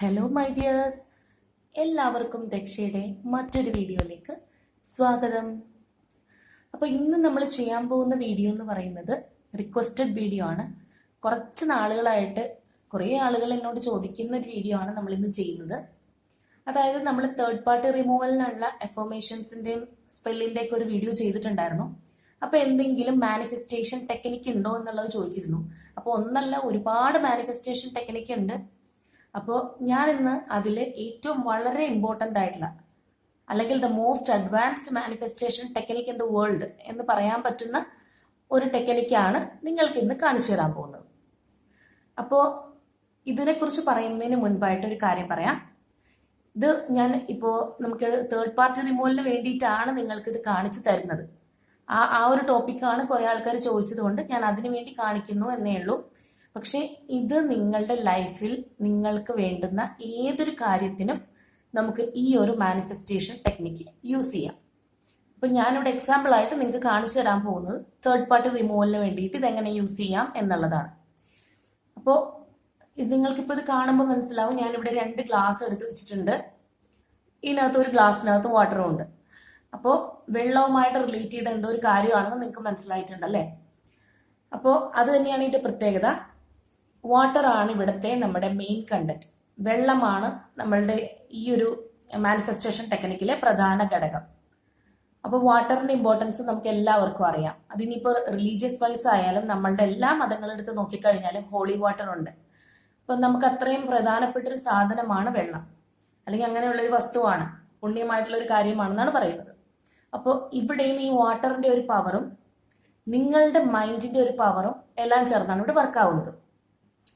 Hello my dears എല്ലാവർക്കും ദക്ഷയുടെ മറ്റൊരു വീഡിയോയിലേക്ക് സ്വാഗതം. അപ്പോൾ ഇന്ന് നമ്മൾ ചെയ്യാൻ പോകുന്ന വീഡിയോ എന്ന് പറയുന്നത് റിക്വസ്റ്റഡ് വീഡിയോ ആണ്. കുറച്ച് നാളുകളായിട്ട് കുറേ ആളുകൾ എന്നോട് ചോദിക്കുന്ന ഒരു വീഡിയോ ആണ് നമ്മൾ ഇന്ന് ചെയ്യുന്നത്. അതായത് നമ്മൾ തേർഡ് പാർട്ടി റിമൂവലിനുള്ള എഫോമേഷൻസിന്റെയും സ്പെല്ലിന്റെ ഒക്കെ ഒരു വീഡിയോ ചെയ്തിട്ടുണ്ടായിരുന്നു. അപ്പോൾ എന്തെങ്കിലും മാനിഫെസ്റ്റേഷൻ ടെക്നിക്ക് ഉണ്ടോ എന്നുള്ളത് ചോദിച്ചിരുന്നു. അപ്പോൾ ഒന്നല്ല ഒരുപാട് മാനിഫെസ്റ്റേഷൻ ടെക്നിക്ക് ഉണ്ട്. അപ്പോൾ ഞാൻ ഇന്ന് അതിൽ ഏറ്റവും വളരെ ഇമ്പോർട്ടന്റ് ആയിട്ടുള്ള അല്ലെങ്കിൽ the most advanced manifestation technique in the world എന്ന് പറയാൻ പറ്റുന്ന ഒരു ടെക്നിക്കാണ് നിങ്ങൾക്ക് ഇന്ന് കാണിച്ചു തരാൻ പോകുന്നത്. അപ്പോൾ ഇതിനെക്കുറിച്ച് പറയുന്നതിന് മുൻപായിട്ട് ഒരു കാര്യം പറയാം. ഇത് ഞാൻ ഇപ്പോൾ നമുക്ക് തേർഡ് പാർട്ടി റിമൂവലിന് വേണ്ടിയിട്ടാണ് നിങ്ങൾക്ക് ഇത് കാണിച്ചു തരുന്നത്. ആ ആ ഒരു ടോപ്പിക്കാണ് കുറേ ആൾക്കാർ ചോദിച്ചതുകൊണ്ട് ഞാൻ അതിനു വേണ്ടി കാണിക്കുന്നു എന്നേ ഉള്ളൂ. പക്ഷേ ഇത് നിങ്ങളുടെ ലൈഫിൽ നിങ്ങൾക്ക് വേണ്ടുന്ന ഏതൊരു കാര്യത്തിനും നമുക്ക് ഈ ഒരു മാനിഫെസ്റ്റേഷൻ ടെക്നിക്ക് യൂസ് ചെയ്യാം. അപ്പം ഞാനിവിടെ എക്സാമ്പിൾ ആയിട്ട് നിങ്ങൾക്ക് കാണിച്ചു തരാൻ പോകുന്നത് തേർഡ് പാർട്ടി റിമൂവലിന് വേണ്ടിയിട്ട് ഇതെങ്ങനെ യൂസ് ചെയ്യാം എന്നുള്ളതാണ്. അപ്പോൾ ഇത് നിങ്ങൾക്കിപ്പോൾ ഇത് കാണുമ്പോൾ മനസ്സിലാവും. ഞാനിവിടെ രണ്ട് ഗ്ലാസ് എടുത്ത് വെച്ചിട്ടുണ്ട്. ഇതിനകത്ത് ഒരു ഗ്ലാസ്സിനകത്ത് വാട്ടറും ഉണ്ട്. അപ്പോൾ വെള്ളവുമായിട്ട് റിലേറ്റ് ചെയ്ത എന്തോ ഒരു കാര്യമാണെന്ന് നിങ്ങൾക്ക് മനസ്സിലായിട്ടുണ്ട് അല്ലേ? അപ്പോൾ അത് തന്നെയാണ് ഇതിന്റെ പ്രത്യേകത. വാട്ടർ ആണ് ഇവിടുത്തെ നമ്മുടെ മെയിൻ കണ്ടന്റ് വെള്ളമാണ് നമ്മളുടെ ഈ ഒരു മാനിഫെസ്റ്റേഷൻ ടെക്നിക്കിലെ പ്രധാന ഘടകം. അപ്പോൾ വാട്ടറിന്റെ ഇമ്പോർട്ടൻസ് നമുക്ക് എല്ലാവർക്കും അറിയാം. അതിനിപ്പോൾ റിലീജിയസ് വൈസ് ആയാലും നമ്മളുടെ എല്ലാ മതങ്ങളെടുത്ത് നോക്കിക്കഴിഞ്ഞാലും ഹോളി വാട്ടർ ഉണ്ട്. അപ്പം നമുക്ക് അത്രയും പ്രധാനപ്പെട്ട ഒരു സാധനമാണ് വെള്ളം. അല്ലെങ്കിൽ അങ്ങനെയുള്ള ഒരു വസ്തുവാണ്. പുണ്യമായിട്ടുള്ള ഒരു കാര്യമാണെന്നാണ് പറയുന്നത്. അപ്പോൾ ഇവിടെയും ഈ വാട്ടറിന്റെ ഒരു പവറും നിങ്ങളുടെ മൈൻഡിന്റെ ഒരു പവറും എല്ലാം ചേർന്നാണ് ഇവിടെ വർക്കാവുന്നത്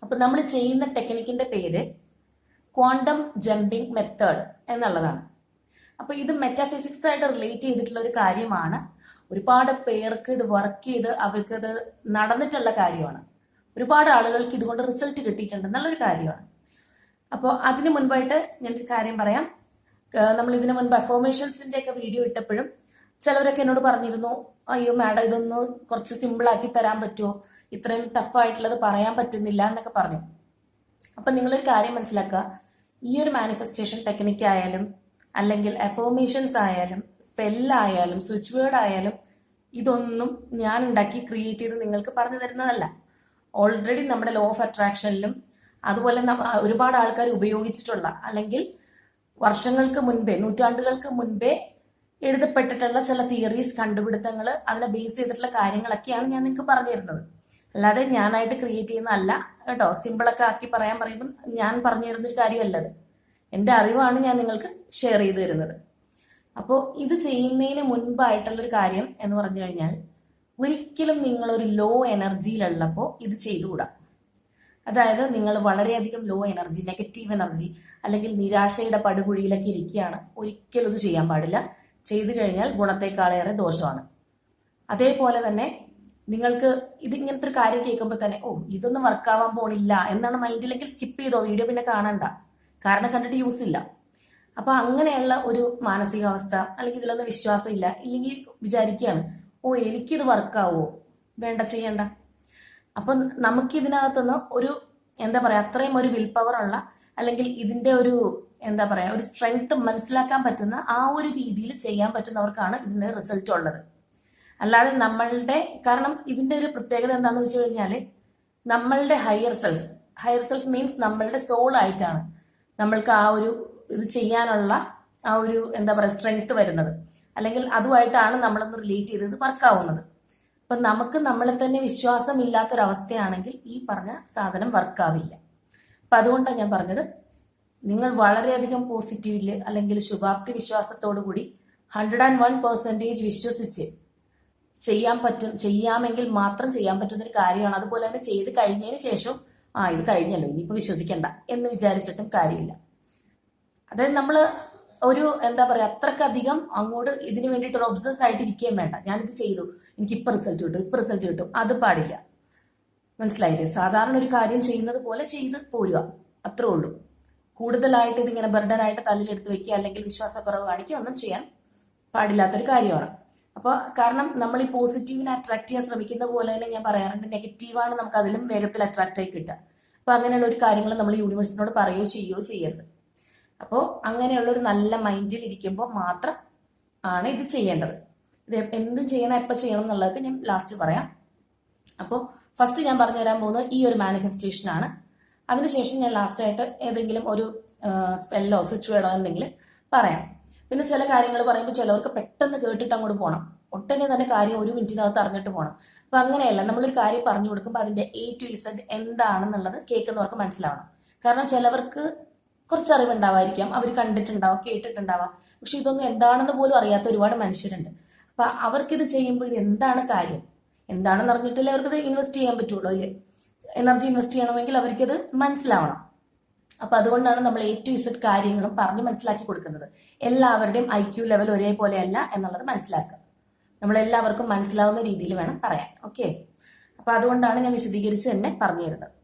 അപ്പൊ നമ്മൾ ചെയ്യുന്ന ടെക്നിക്കിന്റെ പേര് ക്വാണ്ടം ജമ്പിംഗ് മെത്തേഡ് എന്നുള്ളതാണ്. അപ്പൊ ഇത് മെറ്റാഫിസിക്സ് ആയിട്ട് റിലേറ്റ് ചെയ്തിട്ടുള്ള ഒരു കാര്യമാണ്. ഒരുപാട് പേർക്ക് ഇത് വർക്ക് ചെയ്ത് അവർക്ക് ഇത് നടന്നിട്ടുള്ള കാര്യമാണ്. ഒരുപാട് ആളുകൾക്ക് ഇതുകൊണ്ട് റിസൾട്ട് കിട്ടിയിട്ടുണ്ട് എന്നുള്ളൊരു കാര്യമാണ്. അപ്പോൾ അതിന് മുൻപായിട്ട് ഞാൻ ഒരു കാര്യം പറയാം. നമ്മൾ ഇതിനു മുൻപ് അഫോമേഷൻസിന്റെ ഒക്കെ വീഡിയോ ഇട്ടപ്പോഴും ചിലവരൊക്കെ എന്നോട് പറഞ്ഞിരുന്നു അയ്യോ മാഡം ഇതൊന്ന് കുറച്ച് സിമ്പിൾ ആക്കി തരാൻ പറ്റുമോ? ഇത്രയും ടഫായിട്ടുള്ളത് പറയാൻ പറ്റുന്നില്ല എന്നൊക്കെ പറഞ്ഞു. അപ്പൊ നിങ്ങളൊരു കാര്യം മനസ്സിലാക്കുക. ഈ ഒരു മാനിഫെസ്റ്റേഷൻ ടെക്നിക്ക് ആയാലും അല്ലെങ്കിൽ അഫോമേഷൻസ് ആയാലും സ്പെല്ലായാലും സ്വിച്ച് വേർഡ് ആയാലും ഇതൊന്നും ഞാൻ ഉണ്ടാക്കി ക്രിയേറ്റ് ചെയ്ത് നിങ്ങൾക്ക് പറഞ്ഞു തരുന്നതല്ല. ഓൾറെഡി നമ്മുടെ ലോ ഓഫ് അട്രാക്ഷനിലും അതുപോലെ ഒരുപാട് ആൾക്കാർ ഉപയോഗിച്ചിട്ടുള്ള അല്ലെങ്കിൽ വർഷങ്ങൾക്ക് മുൻപേ നൂറ്റാണ്ടുകൾക്ക് മുൻപേ എഴുതപ്പെട്ടിട്ടുള്ള ചില തിയറീസ് കണ്ടുപിടുത്തങ്ങൾ അതിനെ ബേസ് ചെയ്തിട്ടുള്ള കാര്യങ്ങളൊക്കെയാണ് ഞാൻ നിങ്ങൾക്ക് പറഞ്ഞു തരുന്നത്. അല്ലാതെ ഞാനായിട്ട് ക്രിയേറ്റ് ചെയ്യുന്നതല്ല. കേട്ടോ സിമ്പിളൊക്കെ ആക്കി പറയാൻ പറയുമ്പോൾ ഞാൻ പറഞ്ഞു തരുന്നൊരു കാര്യമല്ലത്. എന്റെ അറിവാണ് ഞാൻ നിങ്ങൾക്ക് ഷെയർ ചെയ്തു തരുന്നത്. അപ്പോൾ ഇത് ചെയ്യുന്നതിന് മുൻപായിട്ടുള്ളൊരു കാര്യം എന്ന് പറഞ്ഞു കഴിഞ്ഞാൽ ഒരിക്കലും നിങ്ങളൊരു ലോ എനർജിയിലുള്ളപ്പോൾ ഇത് ചെയ്തുകൂടാ. അതായത് നിങ്ങൾ വളരെയധികം ലോ എനർജി നെഗറ്റീവ് എനർജി അല്ലെങ്കിൽ നിരാശയുടെ പടുകുഴിയിലൊക്കെ ഇരിക്കുകയാണ്. ഒരിക്കലും ഇത് ചെയ്യാൻ പാടില്ല. ചെയ്തു കഴിഞ്ഞാൽ ഗുണത്തെക്കാളേറെ ദോഷമാണ്. അതേപോലെ തന്നെ നിങ്ങൾക്ക് ഇത് ഇങ്ങനത്തെ ഒരു കാര്യം കേൾക്കുമ്പോൾ തന്നെ ഓ ഇതൊന്നും വർക്കാവാൻ പോണില്ല എന്നാണ് മൈൻഡിലെങ്കിൽ സ്കിപ്പ് ചെയ്തോ വീഡിയോ പിന്നെ കാണണ്ട. കാരണം കണ്ടിട്ട് യൂസ് ഇല്ല. അപ്പൊ അങ്ങനെയുള്ള ഒരു മാനസികാവസ്ഥ അല്ലെങ്കിൽ ഇതിലൊന്നും വിശ്വാസം ഇല്ല ഇല്ലെങ്കിൽ വിചാരിക്കുകയാണ് ഓ എനിക്കിത് വർക്കാവോ വേണ്ട ചെയ്യണ്ട. അപ്പൊ നമുക്ക് ഇതിനകത്തുനിന്ന് ഒരു എന്താ പറയാ അത്രയും ഒരു വിൽ പവർ ഉള്ള അല്ലെങ്കിൽ ഇതിന്റെ ഒരു എന്താ പറയാ ഒരു സ്ട്രെങ്ത് മനസ്സിലാക്കാൻ പറ്റുന്ന ആ ഒരു രീതിയിൽ ചെയ്യാൻ പറ്റുന്നവർക്കാണ് ഇതിന്റെ റിസൾട്ട് ഉള്ളത്. അല്ലാതെ നമ്മളുടെ കാരണം ഇതിന്റെ ഒരു പ്രത്യേകത എന്താണെന്ന് വെച്ച് കഴിഞ്ഞാൽ നമ്മളുടെ higher self higher self means നമ്മളുടെ സോൾ ആയിട്ടാണ് നമ്മൾക്ക് ആ ഒരു ഇത് ചെയ്യാനുള്ള ആ ഒരു എന്താ പറയുക സ്ട്രെങ്ത് വരുന്നത്. അല്ലെങ്കിൽ അതുമായിട്ടാണ് നമ്മളൊന്ന് റിലേറ്റ് ചെയ്തത് വർക്കാവുന്നത് അപ്പൊ നമുക്ക് നമ്മളെ തന്നെ വിശ്വാസം ഇല്ലാത്തൊരവസ്ഥയാണെങ്കിൽ ഈ പറഞ്ഞ സാധനം വർക്കാവില്ല അപ്പൊ അതുകൊണ്ടാണ് ഞാൻ പറഞ്ഞത് നിങ്ങൾ വളരെയധികം പോസിറ്റീവിൽ അല്ലെങ്കിൽ ശുഭാപ്തി വിശ്വാസത്തോടു കൂടി ഹൺഡ്രഡ് ആൻഡ് വൺ പെർസെന്റേജ് വിശ്വസിച്ച് ചെയ്യാൻ പറ്റും ചെയ്യാമെങ്കിൽ മാത്രം ചെയ്യാൻ പറ്റുന്ന ഒരു കാര്യമാണ്. അതുപോലെ തന്നെ ചെയ്ത് കഴിഞ്ഞതിന് ശേഷം ആ ഇത് കഴിഞ്ഞല്ലോ ഇനിയിപ്പോൾ വിശ്വസിക്കണ്ട എന്ന് വിചാരിച്ചിട്ടും കാര്യമില്ല. അതായത് നമ്മൾ ഒരു എന്താ പറയുക അത്രക്കധികം അങ്ങോട്ട് ഇതിനു വേണ്ടിയിട്ട് ഒബ്സസ് ആയിട്ട് ഇരിക്കുകയും വേണ്ട. ഞാനിത് ചെയ്തു എനിക്ക് ഇപ്പം റിസൾട്ട് കിട്ടും ഇപ്പം റിസൾട്ട് കിട്ടും അത് പാടില്ല. മനസ്സിലായില്ലേ? സാധാരണ ഒരു കാര്യം ചെയ്യുന്നത് പോലെ ചെയ്ത് പോരുക അത്രേ ഉള്ളൂ. കൂടുതലായിട്ട് ഇതിങ്ങനെ ബർഡനായിട്ട് തല്ലിലെടുത്ത് വെക്കുക അല്ലെങ്കിൽ വിശ്വാസക്കുറവ് കാണിക്കുക ഒന്നും ചെയ്യാൻ പാടില്ലാത്തൊരു കാര്യമാണ്. അപ്പോൾ കാരണം നമ്മൾ ഈ പോസിറ്റീവിനെ അട്രാക്ട് ചെയ്യാൻ ശ്രമിക്കുന്ന പോലെ തന്നെ ഞാൻ പറയാറുണ്ട് നെഗറ്റീവാണ് നമുക്ക് അതിലും വേഗത്തിൽ അട്രാക്റ്റ് ആയി കിട്ടുക. അപ്പോൾ അങ്ങനെയുള്ള ഒരു കാര്യങ്ങൾ നമ്മൾ യൂണിവേഴ്സിനോട് പറയുകയോ ചെയ്യുകയോ ചെയ്യരുത്. അപ്പോൾ അങ്ങനെയുള്ള ഒരു നല്ല മൈൻഡിൽ ഇരിക്കുമ്പോൾ മാത്രം ആണ് ഇത് ചെയ്യേണ്ടത്. ഇത് എന്ത് ചെയ്യണം എപ്പോൾ ചെയ്യണം എന്നുള്ളത് ഞാൻ ലാസ്റ്റ് പറയാം. അപ്പോൾ ഫസ്റ്റ് ഞാൻ പറഞ്ഞു തരാൻ പോകുന്നത് ഈ ഒരു മാനിഫെസ്റ്റേഷൻ ആണ്. അതിനുശേഷം ഞാൻ ലാസ്റ്റ് ആയിട്ട് ഏതെങ്കിലും ഒരു സ്പെല്ലോ സ്വിച്ച് വേണോ എന്തെങ്കിലും പറയാം. പിന്നെ ചില കാര്യങ്ങൾ പറയുമ്പോൾ ചിലവർക്ക് പെട്ടെന്ന് കേട്ടിട്ട് അങ്ങോട്ട് പോകണം ഒട്ടനെ തന്നെ കാര്യം ഒരു മിനിറ്റിനകത്ത് അറിഞ്ഞിട്ട് പോകണം അപ്പൊ അങ്ങനെയല്ല നമ്മളൊരു കാര്യം പറഞ്ഞു കൊടുക്കുമ്പോൾ അതിന്റെ എ ടു ഇസഡ് എന്താണെന്നുള്ളത് കേൾക്കുന്നവർക്ക് മനസ്സിലാവണം. കാരണം ചിലവർക്ക് കുറച്ച് അറിവുണ്ടാവായിരിക്കാം അവർ കണ്ടിട്ടുണ്ടാവാം കേട്ടിട്ടുണ്ടാവാം. പക്ഷെ ഇതൊന്നും എന്താണെന്ന് പോലും അറിയാത്ത ഒരുപാട് മനുഷ്യരുണ്ട്. അപ്പൊ അവർക്കിത് ചെയ്യുമ്പോൾ ഇത് എന്താണ് കാര്യം? എന്താണെന്ന് അറിഞ്ഞിട്ടല്ലേ അവർക്കത് ഇൻവെസ്റ്റ് ചെയ്യാൻ പറ്റുള്ളൂ അതിൽ എനർജി ഇൻവെസ്റ്റ് ചെയ്യണമെങ്കിൽ അവർക്കത് മനസ്സിലാവണം. അപ്പൊ അതുകൊണ്ടാണ് നമ്മൾ എ ടു ഇസഡ് കാര്യങ്ങളും പറഞ്ഞ് മനസ്സിലാക്കി കൊടുക്കുന്നത്. എല്ലാവരുടെയും ഐ ക്യു ലെവൽ ഒരേപോലെയല്ല എന്നുള്ളത് മനസ്സിലാക്കുക. നമ്മൾ എല്ലാവർക്കും മനസ്സിലാവുന്ന രീതിയിൽ വേണം പറയാൻ. ഓക്കെ അപ്പൊ അതുകൊണ്ടാണ് ഞാൻ വിശദീകരിച്ച് തന്നെ പറഞ്ഞു തരുന്നത്.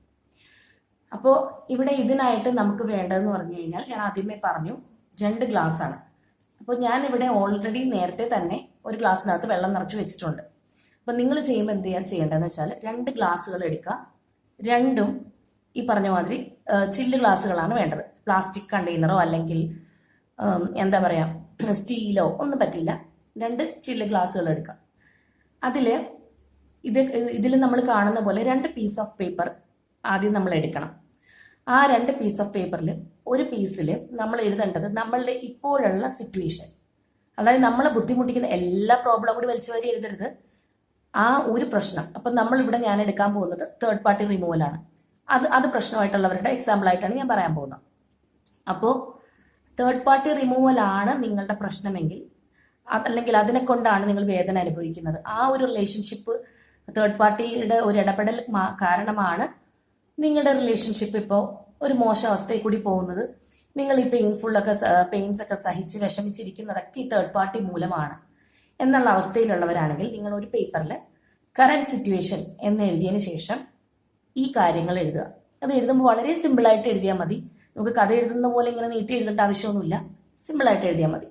അപ്പോൾ ഇവിടെ ഇതിനായിട്ട് നമുക്ക് വേണ്ടതെന്ന് പറഞ്ഞു കഴിഞ്ഞാൽ ഞാൻ ആദ്യമേ പറഞ്ഞു രണ്ട് ഗ്ലാസ് ആണ്. അപ്പോൾ ഞാൻ ഇവിടെ ഓൾറെഡി നേരത്തെ തന്നെ ഒരു ഗ്ലാസ്സിനകത്ത് വെള്ളം നിറച്ച് വെച്ചിട്ടുണ്ട്. അപ്പോൾ നിങ്ങൾ ചെയ്യുമ്പോൾ എന്ത് ചെയ്യാൻ ചെയ്യേണ്ടതെന്ന് വെച്ചാൽ രണ്ട് ഗ്ലാസ്സുകൾ എടുക്കുക. രണ്ടും ഈ പറഞ്ഞ മാതിരി ചില്ല് ഗ്ലാസ്സുകളാണ് വേണ്ടത്. പ്ലാസ്റ്റിക് കണ്ടെയ്നറോ അല്ലെങ്കിൽ എന്താ പറയുക സ്റ്റീലോ ഒന്നും പറ്റില്ല. രണ്ട് ചില്ല് ഗ്ലാസ്സുകൾ എടുക്കാം. അതിൽ ഇത് ഇതിൽ നമ്മൾ കാണുന്ന പോലെ രണ്ട് പീസ് ഓഫ് പേപ്പർ ആദ്യം നമ്മൾ എടുക്കണം. ആ രണ്ട് പീസ് ഓഫ് പേപ്പറിൽ ഒരു പീസിൽ നമ്മൾ എഴുതേണ്ടത് നമ്മളുടെ ഇപ്പോഴുള്ള സിറ്റുവേഷൻ അതായത് നമ്മളെ ബുദ്ധിമുട്ടിക്കുന്ന എല്ലാ പ്രോബ്ലം കൂടി വലിച്ചു വരി എഴുതരുത്. ആ ഒരു പ്രശ്നം. അപ്പം നമ്മൾ ഇവിടെ ഞാൻ എടുക്കാൻ പോകുന്നത് തേർഡ് പാർട്ടി റിമൂവലാണ് അത് അത് പ്രശ്നമായിട്ടുള്ളവരുടെ എക്സാമ്പിൾ ആയിട്ടാണ് ഞാൻ പറയാൻ പോകുന്നത്. അപ്പോൾ തേർഡ് പാർട്ടി റിമൂവൽ ആണ് നിങ്ങളുടെ പ്രശ്നമെങ്കിൽ അല്ലെങ്കിൽ അതിനെ കൊണ്ടാണ് നിങ്ങൾ വേദന അനുഭവിക്കുന്നത്. ആ ഒരു റിലേഷൻഷിപ്പ് തേർഡ് പാർട്ടിയുടെ ഒരു ഇടപെടൽ കാരണമാണ് നിങ്ങളുടെ റിലേഷൻഷിപ്പ് ഇപ്പോൾ ഒരു മോശം അവസ്ഥയിൽ കൂടി പോകുന്നത്. നിങ്ങൾ ഈ പെയിൻഫുള്ളൊക്കെ പെയിൻസ് ഒക്കെ സഹിച്ച് വിഷമിച്ചിരിക്കുന്നതൊക്കെ ഈ തേർഡ് പാർട്ടി മൂലമാണ്. എന്നുള്ള അവസ്ഥയിലുള്ളവരാണെങ്കിൽ നിങ്ങൾ ഒരു പേപ്പറിൽ കറന്റ് സിറ്റുവേഷൻ എന്ന് എഴുതിയതിന് ശേഷം ഈ കാര്യങ്ങൾ എഴുതുക. അത് എഴുതുമ്പോൾ വളരെ സിമ്പിളായിട്ട് എഴുതിയാൽ മതി. നമുക്ക് കഥ എഴുതുന്ന പോലെ ഇങ്ങനെ നീട്ടി എഴുതേണ്ട ആവശ്യമൊന്നുമില്ല. സിമ്പിളായിട്ട് എഴുതിയാൽ മതി.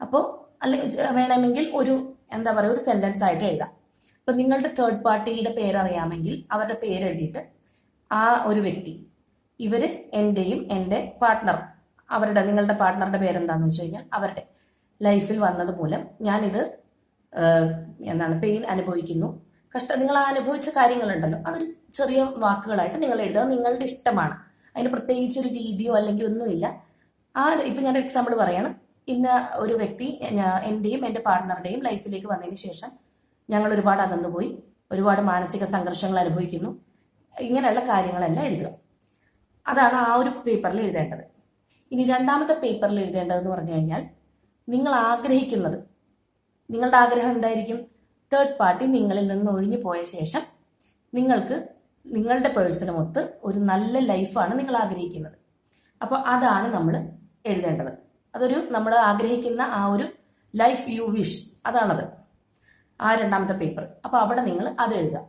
അപ്പോൾ അല്ലെ വേണമെങ്കിൽ ഒരു എന്താ പറയുക ഒരു സെന്റൻസ് ആയിട്ട് എഴുതാം. ഇപ്പം നിങ്ങളുടെ തേർഡ് പാർട്ടിയുടെ പേരറിയാമെങ്കിൽ അവരുടെ പേര് എഴുതിയിട്ട് ആ ഒരു വ്യക്തി ഇവർ എന്റെയും എന്റെ പാർട്ട്ണർ അവരുടെ നിങ്ങളുടെ പാർട്ട്ണറുടെ പേരെന്താണെന്ന് വെച്ച് കഴിഞ്ഞാൽ അവരുടെ ലൈഫിൽ വന്നത് മൂലം ഞാനിത് എന്താണ് പെയിൻ അനുഭവിക്കുന്നു. കഷ്ട നിങ്ങൾ അനുഭവിച്ച കാര്യങ്ങളുണ്ടല്ലോ അതൊരു ചെറിയ വാക്കുകളായിട്ട് നിങ്ങൾ എഴുതുക. നിങ്ങളുടെ ഇഷ്ടമാണ്. അതിന് പ്രത്യേകിച്ച് ഒരു രീതിയോ അല്ലെങ്കിൽ ഒന്നുമില്ല. ആ ഇപ്പൊ ഞാൻ എക്സാമ്പിൾ പറയാണ്. ഇന്ന ഒരു വ്യക്തി എന്റെയും എന്റെ പാർട്ട്ണറുടെയും ലൈഫിലേക്ക് വന്നതിന് ശേഷം ഞങ്ങൾ ഒരുപാട് അകന്നുപോയി. ഒരുപാട് മാനസിക സംഘർഷങ്ങൾ അനുഭവിക്കുന്നു. ഇങ്ങനെയുള്ള കാര്യങ്ങളെല്ലാം എഴുതുക. അതാണ് ആ ഒരു പേപ്പറിൽ എഴുതേണ്ടത്. ഇനി രണ്ടാമത്തെ പേപ്പറിൽ എഴുതേണ്ടതെന്ന് പറഞ്ഞു കഴിഞ്ഞാൽ നിങ്ങൾ ആഗ്രഹിക്കുന്നത് നിങ്ങളുടെ ആഗ്രഹം എന്തായിരിക്കും? തേർഡ് പാർട്ടി നിങ്ങളിൽ നിന്ന് ഒഴിഞ്ഞു പോയ ശേഷം നിങ്ങൾക്ക് നിങ്ങളുടെ പേഴ്സണുമൊത്ത് ഒരു നല്ല ലൈഫാണ് നിങ്ങൾ ആഗ്രഹിക്കുന്നത്. അപ്പോൾ അതാണ് നമ്മൾ എഴുതേണ്ടത്. അതൊരു നമ്മൾ ആഗ്രഹിക്കുന്ന ആ ഒരു ലൈഫ് യു വിഷ് അതാണത്. ആ രണ്ടാമത്തെ പേപ്പർ അപ്പോൾ അവിടെ നിങ്ങൾ അത് എഴുതുക.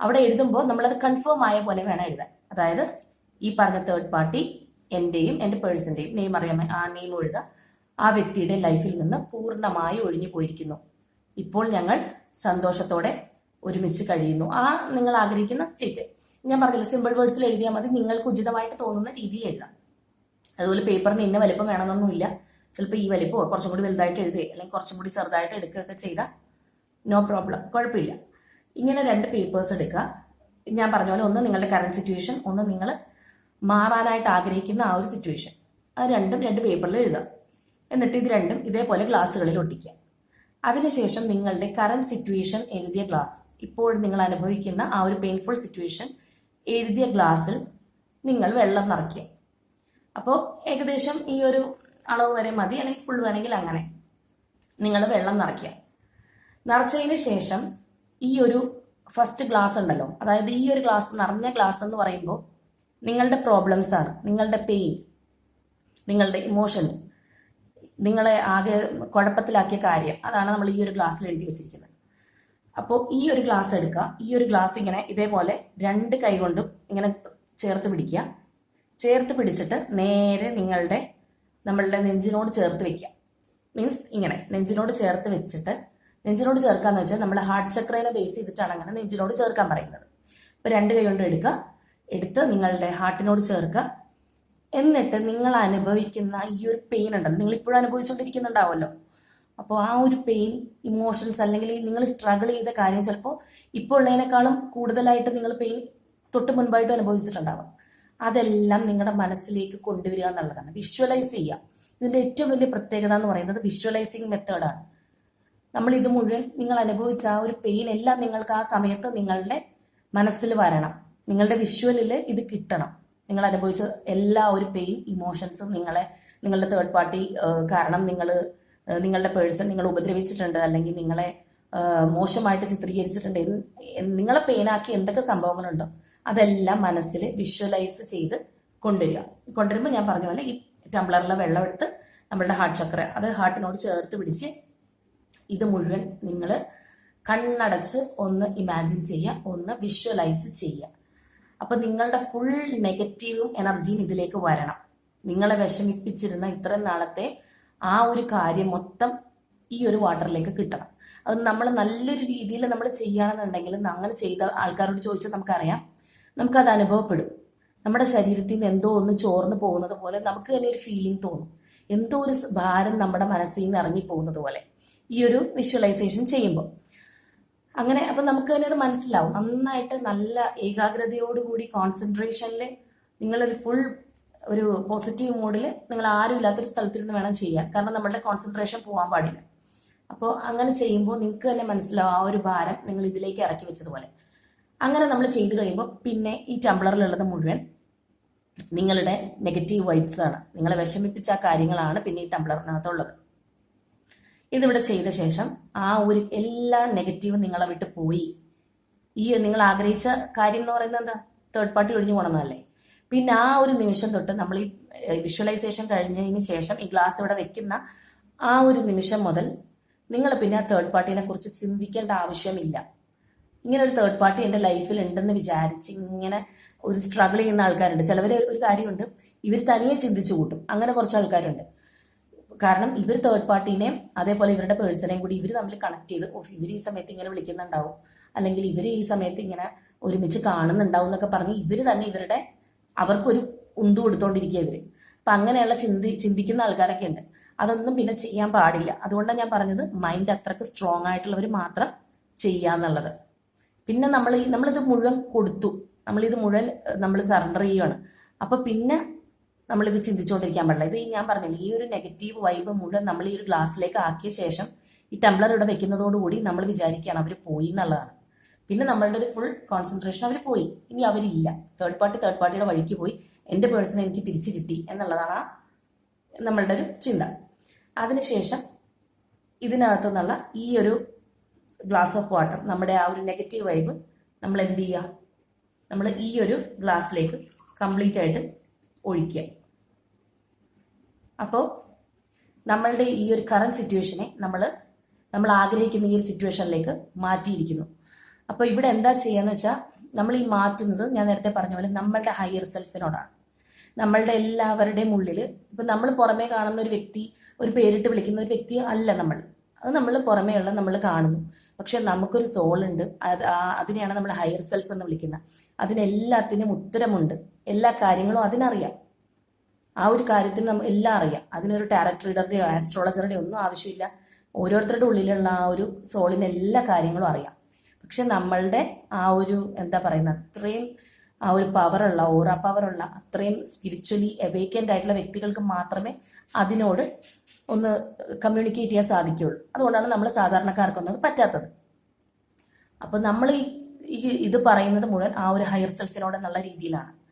അവിടെ എഴുതുമ്പോൾ നമ്മളത് കൺഫേം ആയ പോലെ വേണം എഴുതാൻ. അതായത് ഈ പറഞ്ഞ തേർഡ് പാർട്ടി എന്റെയും എന്റെ പേഴ്സന്റെയും നെയിം അറിയാമോ ആ നെയിം എഴുതുക. ആ വ്യക്തിയുടെ ലൈഫിൽ നിന്ന് പൂർണമായി ഒഴിഞ്ഞു പോയിരിക്കുന്നു. ഇപ്പോൾ ഞങ്ങൾ സന്തോഷത്തോടെ ഒരുമിച്ച് കഴിയുന്നു. ആ നിങ്ങൾ ആഗ്രഹിക്കുന്ന സ്റ്റേറ്റ് ഞാൻ പറഞ്ഞില്ല സിമ്പിൾ വേർഡ്സിൽ എഴുതിയാൽ മതി. നിങ്ങൾക്ക് ഉചിതമായിട്ട് തോന്നുന്ന രീതിയിൽ എഴുതാം. അതുപോലെ പേപ്പറിന് ഇന്ന വലിപ്പം വേണമെന്നൊന്നുമില്ല. ചിലപ്പോൾ ഈ വലിപ്പമോ കുറച്ചും കൂടി വലുതായിട്ട് എഴുതുക അല്ലെങ്കിൽ കുറച്ചും കൂടി ചെറുതായിട്ട് എടുക്കുകയൊക്കെ ചെയ്താൽ നോ പ്രോബ്ലം കുഴപ്പമില്ല. ഇങ്ങനെ രണ്ട് പേപ്പേഴ്സ് എടുക്കുക. ഞാൻ പറഞ്ഞ പോലെ ഒന്ന് നിങ്ങളുടെ കറണ്ട് സിറ്റുവേഷൻ ഒന്ന് നിങ്ങൾ മാറാനായിട്ട് ആഗ്രഹിക്കുന്ന ആ ഒരു സിറ്റുവേഷൻ അത് രണ്ടും രണ്ട് പേപ്പറിൽ എഴുതുക. എന്നിട്ട് ഇത് രണ്ടും ഇതേപോലെ ഗ്ലാസ്സുകളിൽ ഒട്ടിക്കുക. അതിനുശേഷം നിങ്ങളുടെ കറണ്ട് സിറ്റുവേഷൻ എഴുതിയ ഗ്ലാസ് ഇപ്പോൾ നിങ്ങൾ അനുഭവിക്കുന്ന ആ ഒരു പെയിൻഫുൾ സിറ്റുവേഷൻ എഴുതിയ ഗ്ലാസ്സിൽ നിങ്ങൾ വെള്ളം നിറയ്ക്കുക. അപ്പോൾ ഏകദേശം ഈ ഒരു അളവ് വരെ മതി. അല്ലെങ്കിൽ ഫുൾ വേണമെങ്കിൽ അങ്ങനെ നിങ്ങൾ വെള്ളം നിറയ്ക്കുക. നിറച്ചതിന് ശേഷം ഈ ഒരു ഫസ്റ്റ് ഗ്ലാസ് ഉണ്ടല്ലോ. അതായത് ഈ ഒരു ഗ്ലാസ് നിറഞ്ഞ ഗ്ലാസ് എന്ന് പറയുമ്പോൾ നിങ്ങളുടെ പ്രോബ്ലംസ് ആണ്. നിങ്ങളുടെ പെയിൻ നിങ്ങളുടെ ഇമോഷൻസ് നിങ്ങളെ ആകെ കുഴപ്പത്തിലാക്കിയ കാര്യം അതാണ് നമ്മൾ ഈ ഒരു ഗ്ലാസ്സിൽ എഴുതി വെച്ചിരിക്കുന്നത്. അപ്പോൾ ഈ ഒരു ഗ്ലാസ് എടുക്കുക. ഈ ഒരു ഗ്ലാസ് ഇങ്ങനെ ഇതേപോലെ രണ്ട് കൈ കൊണ്ടും ഇങ്ങനെ ചേർത്ത് പിടിക്കുക. ചേർത്ത് പിടിച്ചിട്ട് നേരെ നിങ്ങളുടെ നമ്മളുടെ നെഞ്ചിനോട് ചേർത്ത് വെക്കുക. മീൻസ് ഇങ്ങനെ നെഞ്ചിനോട് ചേർത്ത് വെച്ചിട്ട് നെഞ്ചിനോട് ചേർക്കാന്ന് വെച്ചാൽ നമ്മൾ ഹാർട്ട് ചക്രേനെ ബേസ് ചെയ്തിട്ടാണ് അങ്ങനെ നെഞ്ചിനോട് ചേർക്കാൻ പറയുന്നത്. അപ്പോൾ രണ്ട് കൈ എടുക്കുക. എടുത്ത് നിങ്ങളുടെ ഹാർട്ടിനോട് ചേർക്കുക. എന്നിട്ട് നിങ്ങൾ അനുഭവിക്കുന്ന ഈ ഒരു പെയിൻ ഉണ്ടല്ലോ. നിങ്ങൾ ഇപ്പോഴും അനുഭവിച്ചുകൊണ്ടിരിക്കുന്നുണ്ടാവുമല്ലോ അപ്പോൾ ആ ഒരു പെയിൻ ഇമോഷൻസ് അല്ലെങ്കിൽ നിങ്ങൾ സ്ട്രഗിൾ ചെയ്ത കാര്യം ചിലപ്പോൾ ഇപ്പോൾ ഉള്ളതിനേക്കാളും കൂടുതലായിട്ട് നിങ്ങൾ പെയിൻ തൊട്ട് മുൻപായിട്ട് അനുഭവിച്ചിട്ടുണ്ടാവാം. അതെല്ലാം നിങ്ങളുടെ മനസ്സിലേക്ക് കൊണ്ടുവരിക എന്നുള്ളതാണ്. വിഷ്വലൈസ് ചെയ്യുക. ഇതിന്റെ ഏറ്റവും വലിയ പ്രത്യേകത എന്ന് പറയുന്നത് വിഷ്വലൈസിങ് മെത്തേഡാണ് നമ്മൾ ഇത് മുഴുവൻ നിങ്ങൾ അനുഭവിച്ച ആ ഒരു പെയിൻ എല്ലാം നിങ്ങൾക്ക് ആ സമയത്ത് നിങ്ങളുടെ മനസ്സിൽ വരണം. നിങ്ങളുടെ വിഷ്വലിൽ ഇത് കിട്ടണം. നിങ്ങൾ അനുഭവിച്ച എല്ലാ ഒരു പെയിൻ ഇമോഷൻസും നിങ്ങളെ നിങ്ങളുടെ തേർഡ് പാർട്ടി കാരണം നിങ്ങൾ നിങ്ങളുടെ പേഴ്സൺ നിങ്ങൾ ഉപദ്രവിച്ചിട്ടുണ്ട് അല്ലെങ്കിൽ നിങ്ങളെ മോശമായിട്ട് ചിത്രീകരിച്ചിട്ടുണ്ട് നിങ്ങളെ പെയിനാക്കി എന്തൊക്കെ സംഭവങ്ങളുണ്ടോ അതെല്ലാം മനസ്സിൽ വിഷ്വലൈസ് ചെയ്ത് കൊണ്ടുവരിക. കൊണ്ടുവരുമ്പോൾ ഞാൻ പറഞ്ഞ പോലെ ഈ ടംബ്ലറിലെ വെള്ളം എടുത്ത് നമ്മുടെ ഹാർട്ട് ചക്ര അത് ഹാർട്ടിനോട് ചേർത്ത് പിടിച്ച് ഇത് മുഴുവൻ നിങ്ങൾ കണ്ണടച്ച് ഒന്ന് ഇമാജിൻ ചെയ്യുക ഒന്ന് വിഷ്വലൈസ് ചെയ്യുക. അപ്പൊ നിങ്ങളുടെ ഫുൾ നെഗറ്റീവ് എനർജിയും ഇതിലേക്ക് വരണം. നിങ്ങളെ വിഷമിപ്പിച്ചിരുന്ന ഇത്രയും നാളത്തെ ആ ഒരു കാര്യം മൊത്തം ഈ ഒരു വാട്ടറിലേക്ക് കിട്ടണം. അത് നമ്മൾ നല്ലൊരു രീതിയിൽ നമ്മൾ ചെയ്യുകയാണെന്നുണ്ടെങ്കിൽ അങ്ങനെ ചെയ്ത ആൾക്കാരോട് ചോദിച്ചാൽ നമുക്കറിയാം. നമുക്കത് അനുഭവപ്പെടും. നമ്മുടെ ശരീരത്തിൽ നിന്ന് എന്തോ ഒന്ന് ചോർന്ന് പോകുന്നത് പോലെ നമുക്ക് തന്നെ ഒരു ഫീലിംഗ് തോന്നും. എന്തോ ഒരു ഭാരം നമ്മുടെ മനസ്സിൽ നിന്ന് ഇറങ്ങി പോകുന്നത് പോലെ ഈ ഒരു വിഷ്വലൈസേഷൻ ചെയ്യുമ്പോൾ. അങ്ങനെ അപ്പൊ നമുക്ക് തന്നെ അത് മനസ്സിലാവും. നന്നായിട്ട് നല്ല ഏകാഗ്രതയോടുകൂടി കോൺസെൻട്രേഷനിൽ നിങ്ങളൊരു ഫുൾ ഒരു പോസിറ്റീവ് മൂഡിൽ നിങ്ങൾ ആരും ഇല്ലാത്തൊരു സ്ഥലത്തിരുന്ന് വേണം ചെയ്യാൻ. കാരണം നമ്മളുടെ കോൺസെൻട്രേഷൻ പോകാൻ പാടില്ല. അപ്പോൾ അങ്ങനെ ചെയ്യുമ്പോൾ നിങ്ങൾക്ക് തന്നെ മനസ്സിലാവും ആ ഒരു ഭാരം നിങ്ങൾ ഇതിലേക്ക് ഇറക്കി വെച്ചതുപോലെ. അങ്ങനെ നമ്മൾ ചെയ്തു കഴിയുമ്പോൾ പിന്നെ ഈ ടംബ്ലറിലുള്ളത് മുഴുവൻ നിങ്ങളുടെ നെഗറ്റീവ് വൈബ്സ് ആണ്. നിങ്ങളെ വിഷമിപ്പിച്ച കാര്യങ്ങളാണ് പിന്നെ ഈ ടംബ്ലറിനകത്തുള്ളത് ഇതിവിടെ ചെയ്ത ശേഷം ആ ഒരു എല്ലാ നെഗറ്റീവും നിങ്ങളെ വിട്ട് പോയി. ഈ നിങ്ങൾ ആഗ്രഹിച്ച കാര്യം എന്ന് പറയുന്നത് എന്താ? തേർഡ് പാർട്ടി ഒഴിഞ്ഞു പോകണമെന്നല്ലേ പിന്നെ ആ ഒരു നിമിഷം തൊട്ട് നമ്മൾ ഈ വിഷ്വലൈസേഷൻ കഴിഞ്ഞതിന് ശേഷം ഈ ഗ്ലാസ് ഇവിടെ വെക്കുന്ന ആ ഒരു നിമിഷം മുതൽ നിങ്ങൾ പിന്നെ ആ തേർഡ് പാർട്ടിനെ കുറിച്ച് ചിന്തിക്കേണ്ട ആവശ്യമില്ല. ഇങ്ങനെ ഒരു തേർഡ് പാർട്ടി എന്റെ ലൈഫിൽ ഉണ്ടെന്ന് വിചാരിച്ച് ഇങ്ങനെ ഒരു സ്ട്രഗിൾ ചെയ്യുന്ന ആൾക്കാരുണ്ട്. ചിലവർ ഒരു കാര്യമുണ്ട് ഇവർ തനിയെ ചിന്തിച്ചു കൂട്ടും. അങ്ങനെ കുറച്ച് ആൾക്കാരുണ്ട്. കാരണം ഇവർ തേർഡ് പാർട്ടീനെയും അതേപോലെ ഇവരുടെ പേഴ്സണേയും കൂടി ഇവർ തമ്മിൽ കണക്ട് ചെയ്ത് ഓ ഇവർ ഈ സമയത്ത് ഇങ്ങനെ വിളിക്കുന്നുണ്ടാവും. അല്ലെങ്കിൽ ഇവർ ഈ സമയത്ത് ഇങ്ങനെ ഒരുമിച്ച് കാണുന്നുണ്ടാവും എന്നൊക്കെ പറഞ്ഞ് ഇവർ തന്നെ ഇവരുടെ അവർക്കൊരു ഉന്തു കൊടുത്തോണ്ടിരിക്കുക ഇവർ. അപ്പൊ അങ്ങനെയുള്ള ചിന്തി ചിന്തിക്കുന്ന ആൾക്കാരൊക്കെ ഉണ്ട്. അതൊന്നും പിന്നെ ചെയ്യാൻ പാടില്ല. അതുകൊണ്ടാണ് ഞാൻ പറഞ്ഞത് മൈൻഡ് അത്രയ്ക്ക് സ്ട്രോങ് ആയിട്ടുള്ളവർ മാത്രം ചെയ്യാന്നുള്ളത് പിന്നെ നമ്മൾ നമ്മളിത് മുഴുവൻ കൊടുത്തു. നമ്മളിത് മുഴുവൻ നമ്മൾ സറണ്ടർ ചെയ്യുകയാണ് അപ്പൊ പിന്നെ നമ്മളിത് ചിന്തിച്ചുകൊണ്ടിരിക്കാൻ പാടില്ല. ഇത് ഞാൻ പറഞ്ഞില്ല ഈ ഒരു നെഗറ്റീവ് വൈബ് മുഴുവൻ നമ്മൾ ഈ ഒരു ഗ്ലാസ്സിലേക്ക് ആക്കിയ ശേഷം ഈ ടംബ്ലർ ഇവിടെ വെക്കുന്നതോടുകൂടി നമ്മൾ വിചാരിക്കുകയാണ് അവർ പോയി എന്നുള്ളതാണ്. പിന്നെ നമ്മളുടെ ഒരു ഫുൾ കോൺസെൻട്രേഷൻ അവർ പോയി. ഇനി അവരില്ല. തേർഡ് പാർട്ടി തേർഡ് പാർട്ടിയുടെ വഴിക്ക് പോയി എന്റെ പേഴ്സൺ എനിക്ക് തിരിച്ചു കിട്ടി എന്നുള്ളതാണ് ആ നമ്മളുടെ ഒരു ചിന്ത. അതിനുശേഷം ഇതിനകത്തു നിന്നുള്ള ഈ ഒരു ഗ്ലാസ് ഓഫ് വാട്ടർ നമ്മുടെ ആ ഒരു നെഗറ്റീവ് വൈബ് നമ്മൾ എന്ത് ചെയ്യുക? നമ്മൾ ഈ ഒരു ഗ്ലാസ്സിലേക്ക് കംപ്ലീറ്റ് ആയിട്ട് ഒഴിക്കുക. അപ്പോൾ നമ്മളുടെ ഈ ഒരു കറണ്ട് സിറ്റുവേഷനെ നമ്മൾ നമ്മൾ ആഗ്രഹിക്കുന്ന ഈ ഒരു സിറ്റുവേഷനിലേക്ക് മാറ്റിയിരിക്കുന്നു. അപ്പോൾ ഇവിടെ എന്താ ചെയ്യാന്ന് വെച്ചാൽ നമ്മൾ ഈ മാറ്റുന്നത് ഞാൻ നേരത്തെ പറഞ്ഞ പോലെ നമ്മളുടെ ഹയർ സെൽഫിനോടാണ് നമ്മളുടെ എല്ലാവരുടെയും ഉള്ളിൽ ഇപ്പൊ നമ്മൾ പുറമേ കാണുന്ന ഒരു വ്യക്തി ഒരു പേരിട്ട് വിളിക്കുന്ന ഒരു വ്യക്തി അല്ല നമ്മൾ. അത് നമ്മൾ പുറമേയുള്ള നമ്മൾ കാണുന്നു. പക്ഷെ നമുക്കൊരു സോൾ ഉണ്ട്. അത് അതിനെയാണ് നമ്മൾ ഹയർ സെൽഫ് എന്ന് വിളിക്കുന്നത്. അതിനെല്ലാത്തിനും ഉത്തരമുണ്ട്. എല്ലാ കാര്യങ്ങളും അതിനറിയാം. ആ ഒരു കാര്യത്തിന് നമ്മൾ എല്ലാം അറിയാം. അതിനൊരു ടാരറ്റ് റീഡറുടെയോ ആസ്ട്രോളജറുടെയോ ഒന്നും ആവശ്യമില്ല. ഓരോരുത്തരുടെ ഉള്ളിലുള്ള ആ ഒരു സോളിന് എല്ലാ കാര്യങ്ങളും അറിയാം. പക്ഷെ നമ്മളുടെ ആ ഒരു എന്താ പറയുന്ന അത്രയും ആ ഒരു പവറുള്ള ഓറ പവറുള്ള അത്രയും സ്പിരിച്വലി അവേക്കൻഡ് ആയിട്ടുള്ള വ്യക്തികൾക്ക് മാത്രമേ അതിനോട് ഒന്ന് കമ്മ്യൂണിക്കേറ്റ് ചെയ്യാൻ സാധിക്കുകയുള്ളൂ. അതുകൊണ്ടാണ് നമ്മൾ സാധാരണക്കാർക്കൊന്നും അത് പറ്റാത്തത്. അപ്പോൾ നമ്മൾ ഈ- ഇത് പറയുന്നത് മുഴുവൻ ആ ഒരു ഹയർ സെൽഫിനോട് എന്നുള്ള രീതിയിലാണ്.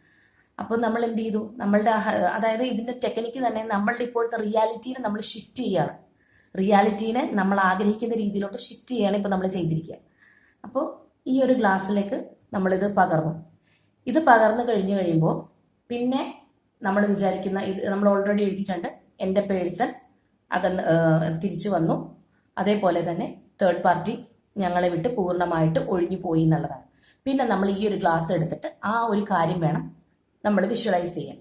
അപ്പോൾ നമ്മൾ എന്ത് ചെയ്തു? നമ്മളുടെ അതായത് ഇതിന്റെ ടെക്നിക്ക് തന്നെ നമ്മളുടെ ഇപ്പോഴത്തെ റിയാലിറ്റീനെ നമ്മൾ ഷിഫ്റ്റ് ചെയ്യുകയാണ് റിയാലിറ്റീനെ നമ്മൾ ആഗ്രഹിക്കുന്ന രീതിയിലോട്ട് ഷിഫ്റ്റ് ചെയ്യാണ് ഇപ്പോൾ നമ്മൾ ചെയ്തിരിക്കുക. അപ്പോൾ ഈ ഒരു ഗ്ലാസ്സിലേക്ക് നമ്മളിത് പകർന്നു. ഇത് പകർന്നു കഴിഞ്ഞു കഴിയുമ്പോൾ പിന്നെ നമ്മൾ വിചാരിക്കുന്ന ഇത് നമ്മൾ ഓൾറെഡി എഴുതിയിട്ടുണ്ട്. എന്റെ പേഴ്സൺ അകന്ന് തിരിച്ചു വന്നു. അതേപോലെ തന്നെ തേർഡ് പാർട്ടി ഞങ്ങളെ വിട്ട് പൂർണമായിട്ട് ഒഴിഞ്ഞു പോയി എന്നുള്ളതാണ്. പിന്നെ നമ്മൾ ഈ ഒരു ഗ്ലാസ് എടുത്തിട്ട് ആ ഒരു കാര്യം വേണം നമ്മൾ വിഷ്വലൈസ് ചെയ്യാൻ.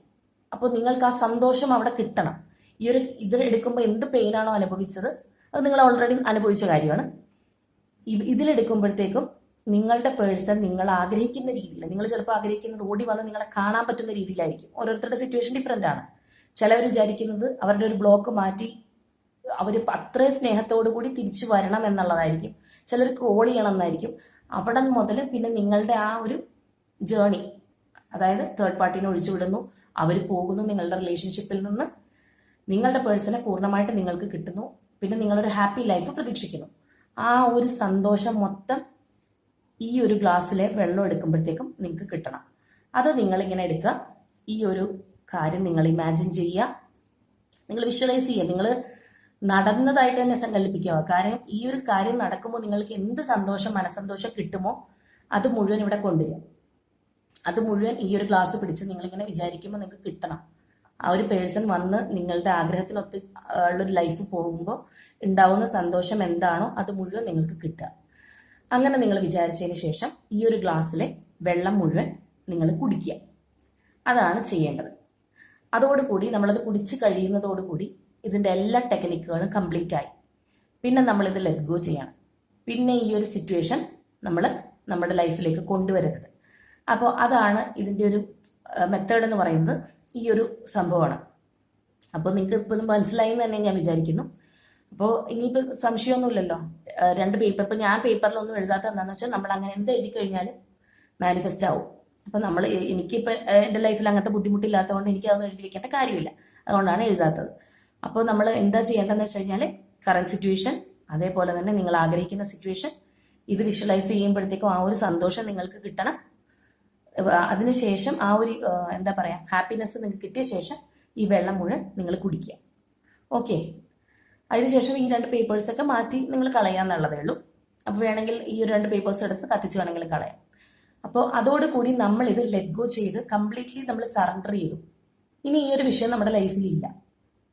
അപ്പോൾ നിങ്ങൾക്ക് ആ സന്തോഷം അവിടെ കിട്ടണം. ഈ ഒരു ഇത് എടുക്കുമ്പോൾ എന്ത് പെയിനാണോ അനുഭവിച്ചത്? അത് നിങ്ങൾ ഓൾറെഡി അനുഭവിച്ച കാര്യമാണ്. ഇതിലെടുക്കുമ്പോഴത്തേക്കും നിങ്ങളുടെ പേഴ്സൺ നിങ്ങൾ ആഗ്രഹിക്കുന്ന രീതിയിൽ നിങ്ങൾ ചിലപ്പോൾ ആഗ്രഹിക്കുന്നത് ഓടി വന്ന് നിങ്ങളെ കാണാൻ പറ്റുന്ന രീതിയിലായിരിക്കും. ഓരോരുത്തരുടെ സിറ്റുവേഷൻ ഡിഫറെന്റ് ആണ്. ചിലവർ വിചാരിക്കുന്നത് അവരുടെ ഒരു ബ്ലോക്ക് മാറ്റി അവർ അത്രയും സ്നേഹത്തോടു കൂടി തിരിച്ചു വരണം എന്നുള്ളതായിരിക്കും. ചിലർക്ക് കോൾ ചെയ്യണം എന്നായിരിക്കും. അവിടെ മുതൽ പിന്നെ നിങ്ങളുടെ ആ ഒരു ജേണി അതായത് തേർഡ് പാർട്ടിനെ ഒഴിച്ചുവിടുന്നു അവർ പോകുന്നു നിങ്ങളുടെ റിലേഷൻഷിപ്പിൽ നിന്ന്. നിങ്ങളുടെ പേഴ്സണെ പൂർണമായിട്ട് നിങ്ങൾക്ക് കിട്ടുന്നു. പിന്നെ നിങ്ങളൊരു ഹാപ്പി ലൈഫ് പ്രതീക്ഷിക്കുന്നു. ആ ഒരു സന്തോഷം മൊത്തം ഈ ഒരു ഗ്ലാസ്സിലെ വെള്ളം എടുക്കുമ്പോഴത്തേക്കും നിങ്ങൾക്ക് കിട്ടണം. അത് നിങ്ങളിങ്ങനെ എടുക്കുക. ഈ ഒരു കാര്യം നിങ്ങൾ ഇമാജിൻ ചെയ്യുക. നിങ്ങൾ വിഷ്വലൈസ് ചെയ്യുക. നിങ്ങൾ നടന്നതായിട്ട് തന്നെ സങ്കല്പിക്കുക. കാരണം ഈ ഒരു കാര്യം നടക്കുമ്പോൾ നിങ്ങൾക്ക് എന്ത് സന്തോഷം മനസ്സന്തോഷം കിട്ടുമോ അത് മുഴുവൻ ഇവിടെ കൊണ്ടുവരിക. അത് മുഴുവൻ ഈ ഒരു ക്ലാസ് പിടിച്ച് നിങ്ങളിങ്ങനെ വിചാരിക്കുമ്പോൾ നിങ്ങൾക്ക് കിട്ടണം. ആ ഒരു പേഴ്സൺ വന്ന് നിങ്ങളുടെ ആഗ്രഹത്തിനൊത്ത് ഉള്ളൊരു ലൈഫ് പോകുമ്പോൾ ഉണ്ടാവുന്ന സന്തോഷം എന്താണോ അത് മുഴുവൻ നിങ്ങൾക്ക് കിട്ടുക. അങ്ങനെ നിങ്ങൾ വിചാരിച്ചതിന് ശേഷം ഈ ഒരു ഗ്ലാസ്സിലെ വെള്ളം മുഴുവൻ നിങ്ങൾ കുടിക്കുക. അതാണ് ചെയ്യേണ്ടത്. അതോടുകൂടി നമ്മളത് കുടിച്ച് കഴിയുന്നതോടുകൂടി ഇതിന്റെ എല്ലാ ടെക്നിക്കുകളും കംപ്ലീറ്റ് ആയി. പിന്നെ നമ്മളിത് ലെറ്റ് ഗോ ചെയ്യണം. പിന്നെ ഈ ഒരു സിറ്റുവേഷൻ നമ്മൾ നമ്മുടെ ലൈഫിലേക്ക് കൊണ്ടുവരരുത്. അപ്പോൾ അതാണ് ഇതിന്റെ ഒരു മെത്തേഡ് എന്ന് പറയുന്നത് ഈ ഒരു സംഭവമാണ്. അപ്പോൾ നിങ്ങൾക്ക് ഇപ്പം മനസ്സിലായി തന്നെ ഞാൻ വിചാരിക്കുന്നു. അപ്പോൾ ഇനിയിപ്പോൾ സംശയമൊന്നുമില്ലല്ലോ. രണ്ട് പേപ്പർ ഇപ്പോൾ ഞാൻ പേപ്പറിലൊന്നും എഴുതാത്ത എന്താണെന്ന് വെച്ചാൽ നമ്മൾ അങ്ങനെ എന്ത് എഴുതി കഴിഞ്ഞാലും മാനിഫെസ്റ്റ് ആവും. അപ്പോൾ നമ്മൾ എനിക്കിപ്പോൾ എന്റെ ലൈഫിൽ അങ്ങനത്തെ ബുദ്ധിമുട്ടില്ലാത്തതുകൊണ്ട് എനിക്ക് അതൊന്നും എഴുതി വെക്കേണ്ട കാര്യമില്ല. അതുകൊണ്ടാണ് എഴുതാത്തത്. അപ്പോൾ നമ്മൾ എന്താ ചെയ്യേണ്ടതെന്ന് വെച്ച് കഴിഞ്ഞാൽ കറണ്ട് സിറ്റുവേഷൻ അതേപോലെ തന്നെ നിങ്ങൾ ആഗ്രഹിക്കുന്ന സിറ്റുവേഷൻ ഇത് വിഷ്വലൈസ് ചെയ്യുമ്പോഴത്തേക്കും ആ ഒരു സന്തോഷം നിങ്ങൾക്ക് കിട്ടണം. അതിനുശേഷം ആ ഒരു എന്താ പറയാ ഹാപ്പിനെസ് നിങ്ങൾക്ക് കിട്ടിയ ശേഷം ഈ വെള്ളം മുഴുവൻ നിങ്ങൾ കുടിക്കുക. ഓക്കെ അതിനുശേഷം ഈ രണ്ട് പേപ്പേഴ്സ് ഒക്കെ മാറ്റി നിങ്ങൾ കളയാന്നുള്ളതേ ഉള്ളൂ. അപ്പോൾ വേണമെങ്കിൽ ഈ ഒരു രണ്ട് പേപ്പേഴ്സ് എടുത്ത് കത്തിച്ച് വേണമെങ്കിൽ കളയാം. അപ്പോൾ അതോടുകൂടി നമ്മൾ ഇത് ലെറ്റ് ഗോ ചെയ്ത് കംപ്ലീറ്റ്ലി നമ്മൾ സറണ്ടർ ചെയ്തു. ഇനി ഈ ഒരു വിഷയം നമ്മുടെ ലൈഫിൽ ഇല്ല.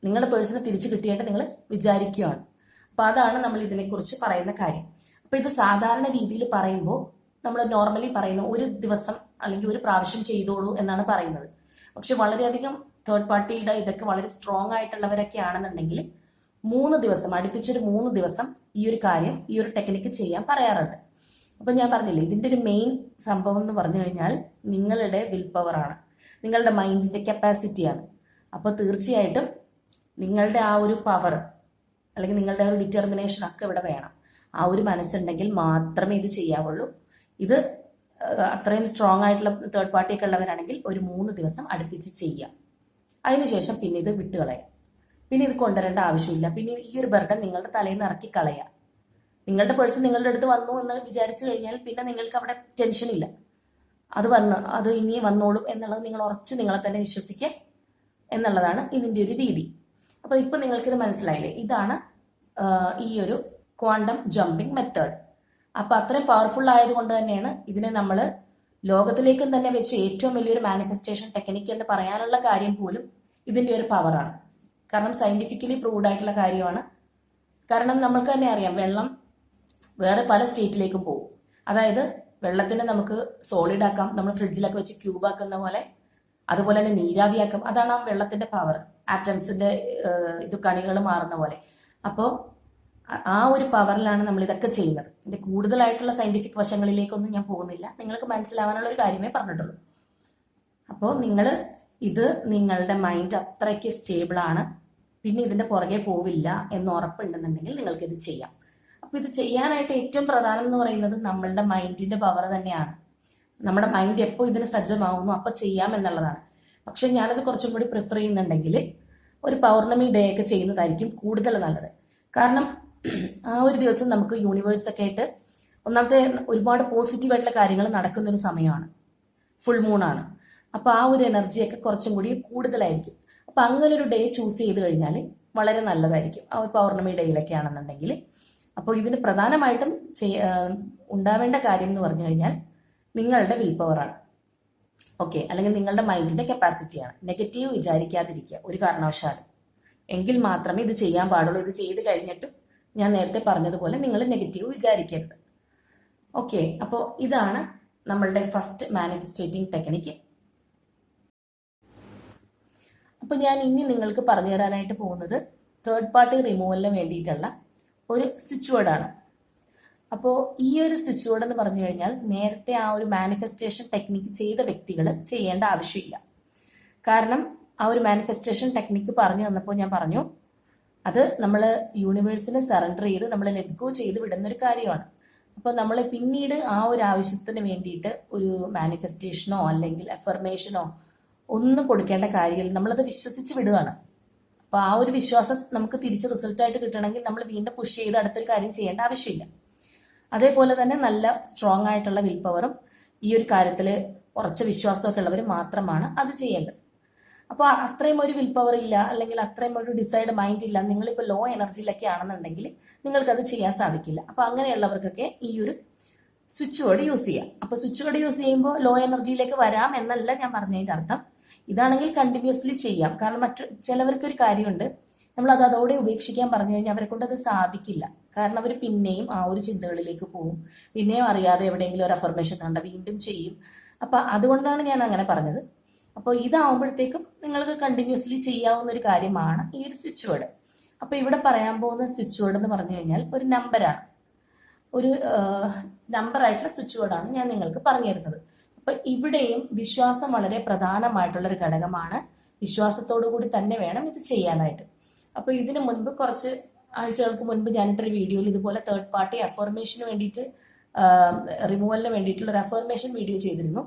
നിങ്ങളുടെ പേഴ്സണെ തിരിച്ചു കിട്ടിയായിട്ട് നിങ്ങൾ വിചാരിക്കുകയാണ് അപ്പോൾ അതാണ് നമ്മൾ ഇതിനെക്കുറിച്ച് പറയുന്ന കാര്യം. അപ്പോൾ ഇത് സാധാരണ രീതിയിൽ പറയുമ്പോൾ നമ്മൾ നോർമലി പറയുന്ന ഒരു ദിവസം അല്ലെങ്കിൽ ഒരു പ്രാവശ്യം ചെയ്തോളൂ എന്നാണ് പറയുന്നത്. പക്ഷെ വളരെയധികം തേർഡ് പാർട്ടിയുടെ ഇതൊക്കെ വളരെ സ്ട്രോങ് ആയിട്ടുള്ളവരൊക്കെ ആണെന്നുണ്ടെങ്കിൽ മൂന്ന് ദിവസം അടുപ്പിച്ചൊരു മൂന്ന് ദിവസം ഈ ഒരു കാര്യം ഈ ഒരു ടെക്നിക്ക് ചെയ്യാൻ പറയാറുണ്ട്. അപ്പം ഞാൻ പറഞ്ഞില്ലേ ഇതിന്റെ ഒരു മെയിൻ സംഭവം എന്ന് പറഞ്ഞു കഴിഞ്ഞാൽ നിങ്ങളുടെ വിൽ പവറാണ് നിങ്ങളുടെ മൈൻഡിന്റെ കപ്പാസിറ്റിയാണ് അപ്പോൾ തീർച്ചയായിട്ടും നിങ്ങളുടെ ആ ഒരു പവർ അല്ലെങ്കിൽ നിങ്ങളുടെ ഒരു ഡിറ്റർമിനേഷൻ ഒക്കെ ഇവിടെ വേണം. ആ ഒരു മനസ്സുണ്ടെങ്കിൽ മാത്രമേ ഇത് ചെയ്യാവുള്ളൂ. ഇത് അത്രയും സ്ട്രോങ് ആയിട്ടുള്ള തേർഡ് പാർട്ടി ഒക്കെ ഉള്ളവരാണെങ്കിൽ ഒരു മൂന്ന് ദിവസം അടുപ്പിച്ച് ചെയ്യാം. അതിനുശേഷം പിന്നെ ഇത് വിട്ടുകളയാം പിന്നെ ഇത് കൊണ്ടുവരേണ്ട ആവശ്യമില്ല. പിന്നെ ഈ ഒരു ബർഡൻ നിങ്ങളുടെ തലയിൽ നിന്ന് ഇറക്കി കളയാം. നിങ്ങളുടെ പേഴ്സൺ നിങ്ങളുടെ അടുത്ത് വന്നു എന്ന് വിചാരിച്ചു കഴിഞ്ഞാൽ പിന്നെ നിങ്ങൾക്ക് അവിടെ ടെൻഷൻ ഇല്ല. അത് വന്ന് അത് ഇനി വന്നോളും എന്നുള്ളത് നിങ്ങൾ ഉറച്ച് നിങ്ങളെ തന്നെ വിശ്വസിക്കുക എന്നുള്ളതാണ് ഇതിന്റെ ഒരു രീതി. അപ്പോൾ ഇപ്പം നിങ്ങൾക്കിത് മനസ്സിലായില്ലേ? ഇതാണ് ഈ ഒരു ക്വാണ്ടം ജമ്പിങ് മെത്തേഡ് അപ്പോൾ അത്രയും പവർഫുൾ ആയതുകൊണ്ട് തന്നെയാണ് ഇതിനെ നമ്മൾ ലോകത്തിലേക്കും തന്നെ വെച്ച് ഏറ്റവും വലിയൊരു മാനിഫെസ്റ്റേഷൻ ടെക്നിക്ക് എന്ന് പറയാനുള്ള കാര്യം പോലും ഇതിന്റെ ഒരു പവറാണ് കാരണം സയന്റിഫിക്കലി പ്രൂവ്ഡ് ആയിട്ടുള്ള കാര്യമാണ്. കാരണം നമ്മൾക്ക് തന്നെ അറിയാം വെള്ളം വേറെ പല സ്റ്റേറ്റിലേക്കും പോകും. അതായത് വെള്ളത്തിനെ നമുക്ക് സോളിഡ് ആക്കാം നമ്മൾ ഫ്രിഡ്ജിലൊക്കെ വെച്ച് ക്യൂബ് ആക്കുന്ന പോലെ അതുപോലെ തന്നെ നീരാവിയാക്കാം അതാണ് ആ വെള്ളത്തിന്റെ പവർ ആറ്റംസിന്റെ ഇത് കണികൾ മാറുന്ന പോലെ. അപ്പോൾ ആ ഒരു പവറിലാണ് നമ്മൾ ഇതൊക്കെ ചെയ്യുന്നത്. ഇതിന്റെ കൂടുതലായിട്ടുള്ള സയന്റിഫിക് വശങ്ങളിലേക്കൊന്നും ഞാൻ പോകുന്നില്ല. നിങ്ങൾക്ക് മനസ്സിലാവാനുള്ള ഒരു കാര്യമേ പറഞ്ഞിട്ടുള്ളൂ. അപ്പോൾ നിങ്ങൾ ഇത് നിങ്ങളുടെ മൈൻഡ് അത്രയ്ക്ക് സ്റ്റേബിൾ ആണ്. പിന്നെ ഇതിന്റെ പുറകെ പോവില്ല എന്ന് ഉറപ്പുണ്ടെന്നുണ്ടെങ്കിൽ നിങ്ങൾക്ക് ഇത് ചെയ്യാം. അപ്പൊ ഇത് ചെയ്യാനായിട്ട് ഏറ്റവും പ്രധാനം എന്ന് പറയുന്നത് നമ്മളുടെ മൈൻഡിന്റെ പവർ തന്നെയാണ്. നമ്മുടെ മൈൻഡ് എപ്പോൾ ഇതിന് സജ്ജമാവുന്നു അപ്പൊ ചെയ്യാം എന്നുള്ളതാണ്. പക്ഷെ ഞാനത് കുറച്ചും കൂടി പ്രിഫർ ചെയ്യുന്നുണ്ടെങ്കിൽ ഒരു പൗർണമി ഡേ ഒക്കെ ചെയ്യുന്നതായിരിക്കും കൂടുതൽ നല്ലത്. കാരണം ആ ഒരു ദിവസം നമുക്ക് യൂണിവേഴ്സ് ഒക്കെ ആയിട്ട് ഒന്നാമത്തെ ഒരുപാട് പോസിറ്റീവ് ആയിട്ടുള്ള കാര്യങ്ങൾ നടക്കുന്ന ഒരു സമയമാണ് ഫുൾ മൂണാണ് അപ്പോൾ ആ ഒരു എനർജിയൊക്കെ കുറച്ചും കൂടി കൂടുതലായിരിക്കും. അപ്പോൾ അങ്ങനെ ഒരു ഡേ ചൂസ് ചെയ്ത് കഴിഞ്ഞാൽ വളരെ നല്ലതായിരിക്കും. ആ ഒരു പൗർണമി ഡേയിലൊക്കെ ആണെന്നുണ്ടെങ്കിൽ അപ്പോൾ ഇതിന് പ്രധാനമായിട്ടും ഉണ്ടാവേണ്ട കാര്യം എന്ന് പറഞ്ഞു കഴിഞ്ഞാൽ നിങ്ങളുടെ വിൽ പവറാണ് ഓക്കെ അല്ലെങ്കിൽ നിങ്ങളുടെ മൈൻഡിന്റെ കപ്പാസിറ്റിയാണ് നെഗറ്റീവ് വിചാരിക്കാതിരിക്കുക. ഒരു കാരണവശാലും. എങ്കിൽ മാത്രമേ ഇത് ചെയ്യാൻ പാടുള്ളൂ. ഇത് ചെയ്ത് കഴിഞ്ഞിട്ടും ഞാൻ നേരത്തെ പറഞ്ഞതുപോലെ നിങ്ങൾ നെഗറ്റീവ് വിചാരിക്കരുത്. ഓക്കെ അപ്പോൾ ഇതാണ് നമ്മളുടെ ഫസ്റ്റ് മാനിഫെസ്റ്റേറ്റിംഗ് ടെക്നിക്ക് അപ്പോൾ ഞാൻ ഇനി നിങ്ങൾക്ക് പറഞ്ഞു തരാനായിട്ട് പോകുന്നത് തേർഡ് പാർട്ടി റിമൂവലിന് വേണ്ടിയിട്ടുള്ള ഒരു സ്വിച്ച് വേർഡാണ് അപ്പോൾ ഈ ഒരു സ്വിച്ച് ബോർഡ് എന്ന് പറഞ്ഞു കഴിഞ്ഞാൽ നേരത്തെ ആ ഒരു മാനിഫെസ്റ്റേഷൻ ടെക്നിക്ക് ചെയ്ത വ്യക്തികൾ ചെയ്യേണ്ട ആവശ്യമില്ല. കാരണം ആ ഒരു മാനിഫെസ്റ്റേഷൻ ടെക്നിക്ക് പറഞ്ഞു തന്നപ്പോൾ ഞാൻ പറഞ്ഞു അത് നമ്മൾ യൂണിവേഴ്സിന് സറണ്ടർ ചെയ്ത് നമ്മൾ ലെറ്റ് ഗോ ചെയ്ത് വിടുന്ന ഒരു കാര്യമാണ്. അപ്പോൾ നമ്മൾ പിന്നീട് ആ ഒരു ആവശ്യത്തിന് വേണ്ടിയിട്ട് ഒരു മാനിഫെസ്റ്റേഷനോ അല്ലെങ്കിൽ അഫർമേഷനോ ഒന്നും കൊടുക്കേണ്ട കാര്യമില്ല. നമ്മളത് വിശ്വസിച്ച് വിടുകയാണ് അപ്പോൾ ആ ഒരു വിശ്വാസം നമുക്ക് തിരിച്ച് റിസൾട്ടായിട്ട് കിട്ടണമെങ്കിൽ നമ്മൾ വീണ്ടും പുഷ് ചെയ്ത് അടുത്തൊരു കാര്യം ചെയ്യേണ്ട ആവശ്യമില്ല. അതേപോലെ തന്നെ നല്ല സ്ട്രോങ് ആയിട്ടുള്ള വിൽ പവറും ഈ ഒരു കാര്യത്തിൽ ഉറച്ച വിശ്വാസമൊക്കെ ഉള്ളവർ മാത്രമാണ് അത് ചെയ്യേണ്ടത്. അപ്പോൾ അത്രയും ഒരു വിൽ പവർ ഇല്ല അല്ലെങ്കിൽ അത്രയും ഒരു ഡിസൈഡ് മൈൻഡ് ഇല്ല നിങ്ങളിപ്പോൾ ലോ എനർജിയിലൊക്കെ ആണെന്നുണ്ടെങ്കിൽ നിങ്ങൾക്ക് അത് ചെയ്യാൻ സാധിക്കില്ല. അപ്പോൾ അങ്ങനെയുള്ളവർക്കൊക്കെ ഈ ഒരു സ്വിച്ച് ബോർഡ് യൂസ് ചെയ്യാം. അപ്പോൾ സ്വിച്ച് ബോർഡ് യൂസ് ചെയ്യുമ്പോൾ ലോ എനർജിയിലേക്ക് വരാം എന്നല്ല ഞാൻ പറഞ്ഞതിന്റെ അർത്ഥം. ഇതാണെങ്കിൽ കണ്ടിന്യൂസ്ലി ചെയ്യാം. കാരണം മറ്റു ചിലവർക്ക് ഒരു കാര്യമുണ്ട്. നമ്മൾ അത് അതോടെ ഉപേക്ഷിക്കാൻ പറഞ്ഞു കഴിഞ്ഞാൽ അവരെ കൊണ്ട് അത് സാധിക്കില്ല. കാരണം അവർ പിന്നെയും ആ ഒരു ചിന്തകളിലേക്ക് പോകും. പിന്നെയും അറിയാതെ എവിടെയെങ്കിലും ഒരു അഫർമേഷൻ കണ്ട വീണ്ടും ചെയ്യും. അപ്പൊ അതുകൊണ്ടാണ് ഞാൻ അങ്ങനെ പറഞ്ഞത്. അപ്പോൾ ഇതാവുമ്പോഴത്തേക്കും നിങ്ങൾക്ക് കണ്ടിന്യൂസ്ലി ചെയ്യാവുന്ന ഒരു കാര്യമാണ് ഈ ഒരു സ്വിച്ച് ബോർഡ് അപ്പോൾ ഇവിടെ പറയാൻ പോകുന്ന സ്വിച്ച് ബോർഡ് എന്ന് പറഞ്ഞു കഴിഞ്ഞാൽ ഒരു നമ്പറാണ് ഒരു നമ്പർ ആയിട്ടുള്ള സ്വിച്ച് ബോർഡാണ് ഞാൻ നിങ്ങൾക്ക് പറഞ്ഞു തരുന്നത് അപ്പൊ ഇവിടെയും വിശ്വാസം വളരെ പ്രധാനമായിട്ടുള്ള ഒരു ഘടകമാണ്. വിശ്വാസത്തോടു കൂടി തന്നെ വേണം ഇത് ചെയ്യാനായിട്ട്. അപ്പൊ ഇതിന് മുൻപ് കുറച്ച് ആഴ്ചകൾക്ക് മുൻപ് ഞാനിട്ടൊരു വീഡിയോയിൽ ഇതുപോലെ തേർഡ് പാർട്ടി അഫോർമേഷന് വേണ്ടിയിട്ട് റിമൂവലിന് വേണ്ടിയിട്ടുള്ള ഒരു അഫോർമേഷൻ വീഡിയോ ചെയ്തിരുന്നു.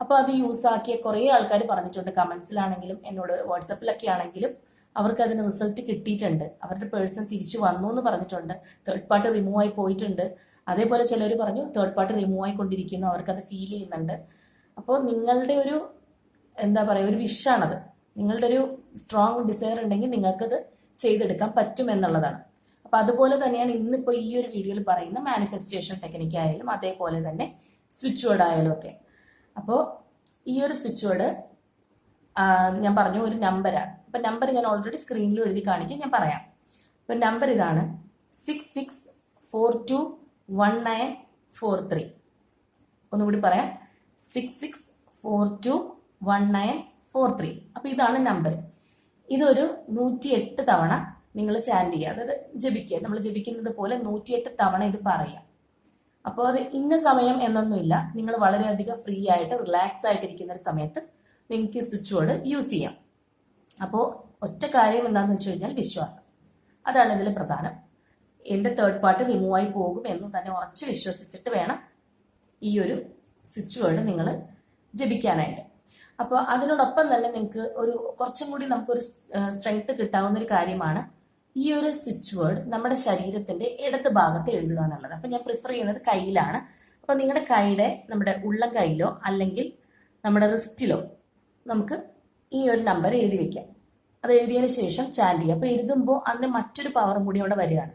അപ്പോൾ അത് യൂസ് ആക്കിയ കുറേ ആൾക്കാർ പറഞ്ഞിട്ടുണ്ട് കമന്റ്സിലാണെങ്കിലും എന്നോട് വാട്സപ്പിലൊക്കെ ആണെങ്കിലും അവർക്ക് അതിന് റിസൾട്ട് കിട്ടിയിട്ടുണ്ട്. അവരുടെ പേഴ്സൺ തിരിച്ചു വന്നു എന്ന് പറഞ്ഞിട്ടുണ്ട്. തേർഡ് പാർട്ടി റിമൂവ് ആയി പോയിട്ടുണ്ട്. അതേപോലെ ചിലർ പറഞ്ഞു തേർഡ് പാർട്ടി റിമൂവ് ആയിക്കൊണ്ടിരിക്കുന്നു അത് ഫീൽ ചെയ്യുന്നുണ്ട്. അപ്പോൾ നിങ്ങളുടെ ഒരു എന്താ പറയുക ഒരു വിഷാണത് നിങ്ങളുടെ ഒരു സ്ട്രോങ് ഡിസയർ ഉണ്ടെങ്കിൽ നിങ്ങൾക്കത് ചെയ്തെടുക്കാൻ പറ്റും എന്നുള്ളതാണ്. അപ്പോൾ അതുപോലെ തന്നെയാണ് ഇന്നിപ്പോൾ ഈ ഒരു വീഡിയോയിൽ പറയുന്ന മാനിഫെസ്റ്റേഷൻ ടെക്നിക്കായാലും അതേപോലെ തന്നെ സ്വിച്ച് ബോർഡ് ആയാലും ഒക്കെ. അപ്പോൾ ഈ ഒരു സ്വിച്ച് ബോർഡ് ഞാൻ പറഞ്ഞു ഒരു നമ്പറാണ് അപ്പൊ നമ്പർ ഞാൻ ഓൾറെഡി സ്ക്രീനിൽ എഴുതി കാണിക്കാം ഞാൻ പറയാം. അപ്പൊ നമ്പർ ഇതാണ് six six four two one nine four three ഒന്നുകൂടി പറയാം. Six six four two one nine four three അപ്പൊ ഇതാണ് നമ്പർ ഇതൊരു നൂറ്റി എട്ട് തവണ നിങ്ങൾ ചാൻഡ് ചെയ്യുക. അതായത് ജപിക്കുക. നമ്മൾ ജപിക്കുന്നത് പോലെ നൂറ്റിയെട്ട് തവണ ഇത് പറയാം അപ്പോൾ അത് ഇന്ന സമയം എന്നൊന്നുമില്ല. നിങ്ങൾ വളരെയധികം ഫ്രീ ആയിട്ട് റിലാക്സ് ആയിട്ടിരിക്കുന്ന ഒരു സമയത്ത് നിങ്ങൾക്ക് സ്വിച്ച് ബോർഡ് യൂസ് ചെയ്യാം. അപ്പോൾ ഒറ്റ കാര്യം എന്താണെന്ന് വെച്ച് കഴിഞ്ഞാൽ വിശ്വാസം. അതാണ് ഇതിൽ പ്രധാനം. എന്റെ തേർഡ് പാർട്ടി റിമൂവ് ആയി പോകും എന്ന് തന്നെ ഉറച്ച് വിശ്വസിച്ചിട്ട് വേണം ഈ ഒരു സ്വിച്ച് ബോർഡ് നിങ്ങൾ ജപിക്കാനായിട്ട്. അപ്പോൾ അതിനോടൊപ്പം തന്നെ നിങ്ങൾക്ക് ഒരു കുറച്ചും കൂടി നമുക്കൊരു സ്ട്രെങ്ത് കിട്ടാവുന്ന ഒരു കാര്യമാണ് ഈ ഒരു സ്വിച്ച് വേർഡ് നമ്മുടെ ശരീരത്തിന്റെ ഇടത് ഭാഗത്ത് എഴുതുക എന്നുള്ളത്. അപ്പൊ ഞാൻ പ്രിഫർ ചെയ്യുന്നത് കയ്യിലാണ്. അപ്പൊ നിങ്ങളുടെ കൈയുടെ നമ്മുടെ ഉള്ളം കൈയിലോ അല്ലെങ്കിൽ നമ്മുടെ റിസ്റ്റിലോ നമുക്ക് ഈ ഒരു നമ്പർ എഴുതി വെക്കാം. അത് എഴുതിയതിന് ശേഷം ചാൻഡ് ചെയ്യുക അപ്പൊ എഴുതുമ്പോൾ അതിന് മറ്റൊരു പവറും കൂടി അവിടെ വരികയാണ്.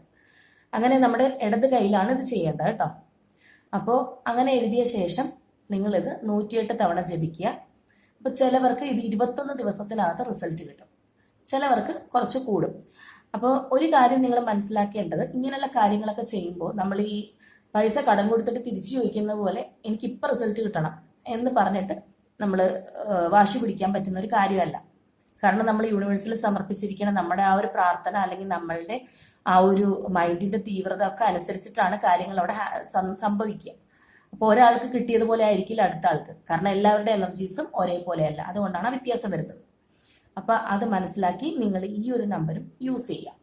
അങ്ങനെ നമ്മുടെ ഇടത് കയ്യിലാണ് ഇത് ചെയ്യേണ്ടത് കേട്ടോ. അപ്പോൾ അങ്ങനെ എഴുതിയ ശേഷം നിങ്ങളിത് നൂറ്റിയെട്ട് തവണ ജപിക്കുക. അപ്പോൾ ചിലവർക്ക് ഇത് ഇരുപത്തൊന്ന് ദിവസത്തിനകത്ത് റിസൾട്ട് കിട്ടും. ചിലവർക്ക് കുറച്ച് കൂടും. അപ്പോൾ ഒരു കാര്യം നിങ്ങൾ മനസ്സിലാക്കേണ്ടത് ഇങ്ങനെയുള്ള കാര്യങ്ങളൊക്കെ ചെയ്യുമ്പോൾ നമ്മൾ ഈ പൈസ കടം കൊടുത്തിട്ട് തിരിച്ചു ചോദിക്കുന്ന പോലെ എനിക്ക് ഇപ്പം റിസൾട്ട് കിട്ടണം എന്ന് പറഞ്ഞിട്ട് നമ്മൾ വാശി പിടിക്കാൻ പറ്റുന്ന ഒരു കാര്യമല്ല. കാരണം നമ്മൾ യൂണിവേഴ്സിൽ സമർപ്പിച്ചിരിക്കുന്ന നമ്മുടെ ആ ഒരു പ്രാർത്ഥന അല്ലെങ്കിൽ നമ്മളുടെ ആ ഒരു മൈൻഡിന്റെ തീവ്രത ഒക്കെ അനുസരിച്ചിട്ടാണ് കാര്യങ്ങൾ അവിടെ സംഭവിക്കുക. അപ്പോൾ ഒരാൾക്ക് കിട്ടിയതുപോലെ ആയിരിക്കില്ല അടുത്ത ആൾക്ക്. കാരണം എല്ലാവരുടെ എനർജീസും ഒരേപോലെയല്ല. അതുകൊണ്ടാണ് വ്യത്യാസം വരുന്നത്. അപ്പൊ അത് മനസ്സിലാക്കി നിങ്ങൾ ഈ ഒരു നമ്പറും യൂസ് ചെയ്യാം.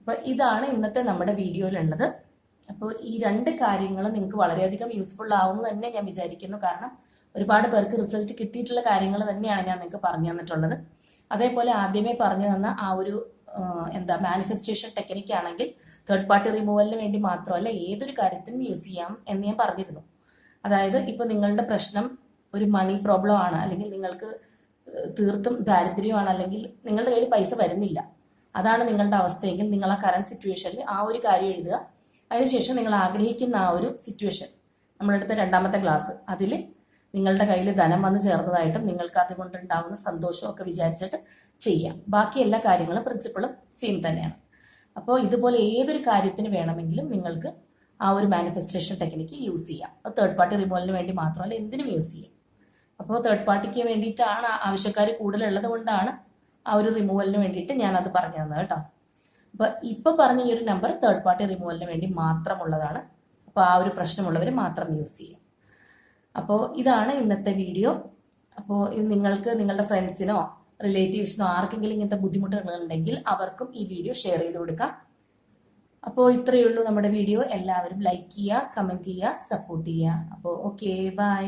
അപ്പൊ ഇതാണ് ഇന്നത്തെ നമ്മുടെ വീഡിയോയിലുള്ളത്. അപ്പോൾ ഈ രണ്ട് കാര്യങ്ങളും നിങ്ങൾക്ക് വളരെയധികം യൂസ്ഫുൾ ആവുമെന്ന് തന്നെ ഞാൻ വിചാരിക്കുന്നു. കാരണം ഒരുപാട് പേർക്ക് റിസൾട്ട് കിട്ടിയിട്ടുള്ള കാര്യങ്ങൾ തന്നെയാണ് ഞാൻ നിങ്ങൾക്ക് പറഞ്ഞു തന്നിട്ടുള്ളത്. അതേപോലെ ആദ്യമേ പറഞ്ഞു തന്ന ആ ഒരു എന്താ മാനിഫെസ്റ്റേഷൻ ടെക്നിക്ക് ആണെങ്കിൽ തേർഡ് പാർട്ടി റിമൂവലിന് വേണ്ടി മാത്രമല്ല ഏതൊരു കാര്യത്തിനും യൂസ് ചെയ്യാം എന്ന് ഞാൻ പറഞ്ഞിരുന്നു. അതായത് ഇപ്പൊ നിങ്ങളുടെ പ്രശ്നം ഒരു മണി പ്രോബ്ലം ആണ്. അല്ലെങ്കിൽ നിങ്ങൾക്ക് തീർത്തും ദാരിദ്ര്യമാണ് അല്ലെങ്കിൽ നിങ്ങളുടെ കയ്യിൽ പൈസ വരുന്നില്ല. അതാണ് നിങ്ങളുടെ അവസ്ഥയെങ്കിൽ നിങ്ങൾ ആ കറന്റ് സിറ്റുവേഷനിൽ ആ ഒരു കാര്യം എഴുതുക. അതിനുശേഷം നിങ്ങൾ ആഗ്രഹിക്കുന്ന ആ ഒരു സിറ്റുവേഷൻ നമ്മളെടുത്ത രണ്ടാമത്തെ ക്ലാസ് അതിൽ നിങ്ങളുടെ കയ്യിൽ ധനം വന്ന് ചേർന്നതായിട്ടും നിങ്ങൾക്ക് അതുകൊണ്ടുണ്ടാവുന്ന സന്തോഷവും ഒക്കെ വിചാരിച്ചിട്ട് ചെയ്യാം. ബാക്കി എല്ലാ കാര്യങ്ങളും പ്രിൻസിപ്പിളും സെയിം തന്നെയാണ്. അപ്പോൾ ഇതുപോലെ ഏതൊരു കാര്യത്തിന് വേണമെങ്കിലും നിങ്ങൾക്ക് ആ ഒരു മാനിഫെസ്റ്റേഷൻ ടെക്നിക്ക് യൂസ് ചെയ്യാം. തേർഡ് പാർട്ടി റിമൂവലിന് വേണ്ടി മാത്രമല്ല എന്തിനും യൂസ് ചെയ്യാം. അപ്പോൾ തേർഡ് പാർട്ടിക്ക് വേണ്ടിയിട്ടാണ് ആവശ്യക്കാർ കൂടുതലുള്ളത് കൊണ്ടാണ് ആ ഒരു റിമൂവലിന് വേണ്ടിയിട്ട് ഞാൻ അത് പറഞ്ഞു തന്നത് കേട്ടോ. അപ്പൊ ഇപ്പൊ പറഞ്ഞ ഈ ഒരു നമ്പർ തേർഡ് പാർട്ടി റിമൂവലിന് വേണ്ടി മാത്രമുള്ളതാണ്. അപ്പോൾ ആ ഒരു പ്രശ്നമുള്ളവർ മാത്രം യൂസ് ചെയ്യും. അപ്പോൾ ഇതാണ് ഇന്നത്തെ വീഡിയോ അപ്പോൾ ഇത് നിങ്ങൾക്ക് നിങ്ങളുടെ ഫ്രണ്ട്സിനോ റിലേറ്റീവ്സിനോ ആർക്കെങ്കിലും ഇങ്ങനത്തെ ബുദ്ധിമുട്ടുകളുണ്ടെങ്കിൽ അവർക്കും ഈ വീഡിയോ ഷെയർ ചെയ്ത് കൊടുക്കാം. അപ്പോൾ ഇത്രയേ ഉള്ളൂ നമ്മുടെ വീഡിയോ എല്ലാവരും ലൈക്ക് ചെയ്യുക കമന്റ് ചെയ്യുക സപ്പോർട്ട് ചെയ്യുക. അപ്പോൾ ഓക്കെ ബൈ